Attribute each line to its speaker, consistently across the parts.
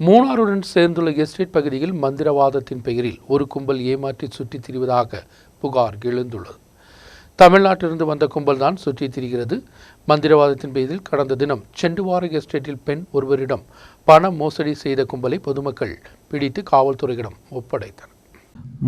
Speaker 1: மூணாருடன் சேர்ந்துள்ள எஸ்டேட் பகுதியில் மந்திரவாதத்தின் பெயரில் ஒரு கும்பல் ஏமாற்றி சுற்றித் திரிவதாக புகார் எழுந்துள்ளது. தமிழ்நாட்டிலிருந்து வந்த கும்பல் தான் சுற்றித் திரிகிறது. மந்திரவாதத்தின் பெயரில் கடந்த தினம் செண்டுவார எஸ்டேட்டில் பெண் ஒருவரிடம் பண மோசடி செய்த கும்பலை பொதுமக்கள் பிடித்து காவல்துறையிடம் ஒப்படைத்தனர்.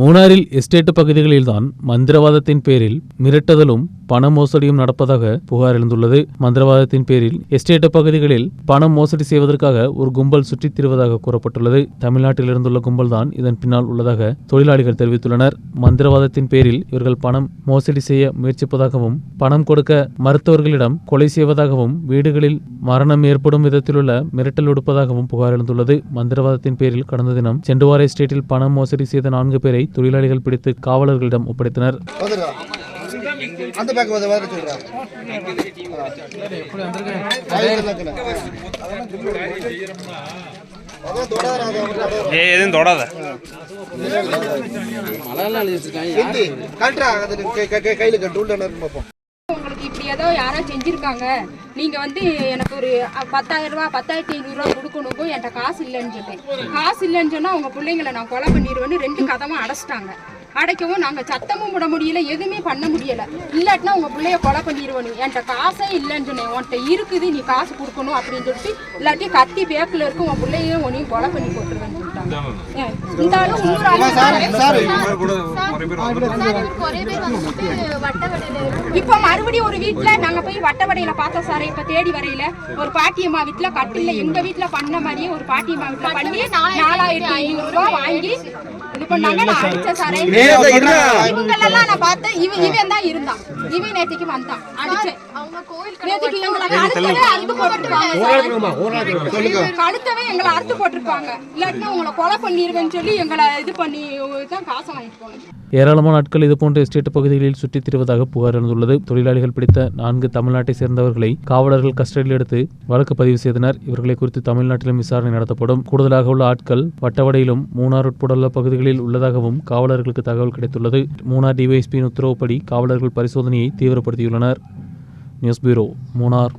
Speaker 2: மூணாரில் எஸ்டேட் பகுதிகளில்தான் மந்திரவாதத்தின் பேரில் மிரட்டுதலும் பண மோசடியும் நடப்பதாக புகார் எழுந்துள்ளது. மந்திரவாதத்தின் பேரில் எஸ்டேட் பகுதிகளில் பணம் மோசடி செய்வதற்காக ஒரு கும்பல் சுற்றித் திரிவதாக கூறப்பட்டுள்ளது. தமிழ்நாட்டில் இருந்துள்ள கும்பல் தான் இதன் பின்னால் உள்ளதாக தொழிலாளிகள் தெரிவித்துள்ளனர். மந்திரவாதத்தின் பேரில் இவர்கள் பணம் மோசடி செய்ய முயற்சிப்பதாகவும் பணம் கொடுக்க மருத்துவர்களிடம் கொலை செய்வதாகவும் வீடுகளில் மரணம் ஏற்படும் விதத்திலுள்ள மிரட்டல் ஒடுப்பதாகவும் புகார் எழுந்துள்ளது. மந்திரவாதத்தின் பேரில் கடந்த தினம் செண்டுவார எஸ்டேட்டில் பணம் மோசடி செய்த நான்கு பேரை தொழிலாளிகள் பிடித்து காவலர்களிடம் ஒப்படைத்தனர்.
Speaker 3: எதுவும் தொடாத.
Speaker 4: கையில கட்டு உள்ள பார்ப்போம்
Speaker 5: ஏதோ யாரோ செஞ்சுருக்காங்க. நீங்கள் வந்து எனக்கு ஒரு பத்தாயிரம் ரூபா பத்தாயிரத்தி ஐநூறு ரூபாய் என்கிட்ட காசு இல்லைன்னு சொல்லிட்டு. காசு இல்லைன்னு சொன்னால் உங்கள் பிள்ளைங்களை நான் கொலை பண்ணிடுவேன்னு ரெண்டு கதமாக அடைச்சிட்டாங்க. அடைக்கவும் நாங்க சத்தமும் விட முடியல எதுவுமே பண்ண முடியல. இல்லாட்டினா உங்க பிள்ளைய கொலை பண்ணிடுவேன் என்கிட்ட காசே இல்லைன்னு சொன்னேன். உன்கிட்ட இருக்குது நீ காசு கொடுக்கணும் அப்படின்னு சொல்லிட்டு இல்லாட்டி கத்தி பேக்கில் இருக்கும் உன் பிள்ளைய உன்னையும் கொலை பண்ணி போட்டுருவேன்னு சொல்லிட்டாங்க. இந்த ஆளு இன்னொரு ஆளு
Speaker 4: சார்
Speaker 5: இப்ப மறுபடியும் ஒரு வீட்ல நாங்க போய் வட்டவடையில பார்த்தோம் சார். இப்ப தேடி வரையில ஒரு பாட்டியம்மா வீட்ல கட்டில எங்க வீட்ல பண்ண மாதிரியே ஒரு பாட்டியம்மா வீட்ல பண்ணி நாலாயிரத்தி ஐநூறு ரூபாய் வாங்கி இது பண்ணாங்க. நான் அடிச்சேன் சாரே. Mira, está நான் பார்த்தேன். இவன் இவன் தான் இருந்தான். இவன் நேத்திக்கு வந்தான். அடிச்சேன். நேத்திக்கு எங்களை அறுத்து போட்டுருப்பாங்க சார். கழுத்தவே எங்களை அறுத்து போட்டிருப்பாங்க. இல்லாட்டினா உங்களை கொலை பண்ணிருவேன்னு சொல்லி எங்களை இது பண்ணி தான் காசை வாங்கிட்டு போனோம்
Speaker 2: ஏராளமான நாட்கள் இதுபோன்ற எஸ்டேட் பகுதிகளில் சுற்றித் திரிவதாக புகார் எழுந்துள்ளது. தொழிலாளிகள் பிடித்த நான்கு தமிழ்நாட்டை சேர்ந்தவர்களை காவலர்கள் கஸ்டடியில் எடுத்து வழக்கு பதிவு செய்தனர். இவர்களை குறித்து தமிழ்நாட்டிலும் விசாரணை நடத்தப்படும். கூடுதலாக உள்ள ஆட்கள் வட்டவடையிலும் மூணார் உட்பட உள்ள பகுதிகளில் உள்ளதாகவும் காவலர்களுக்கு தகவல் கிடைத்துள்ளது. மூணார் டிஒய்எஸ்பியின் உத்தரவுப்படி காவலர்கள் பரிசோதனையை தீவிரப்படுத்தியுள்ளனர். News bureau Munnar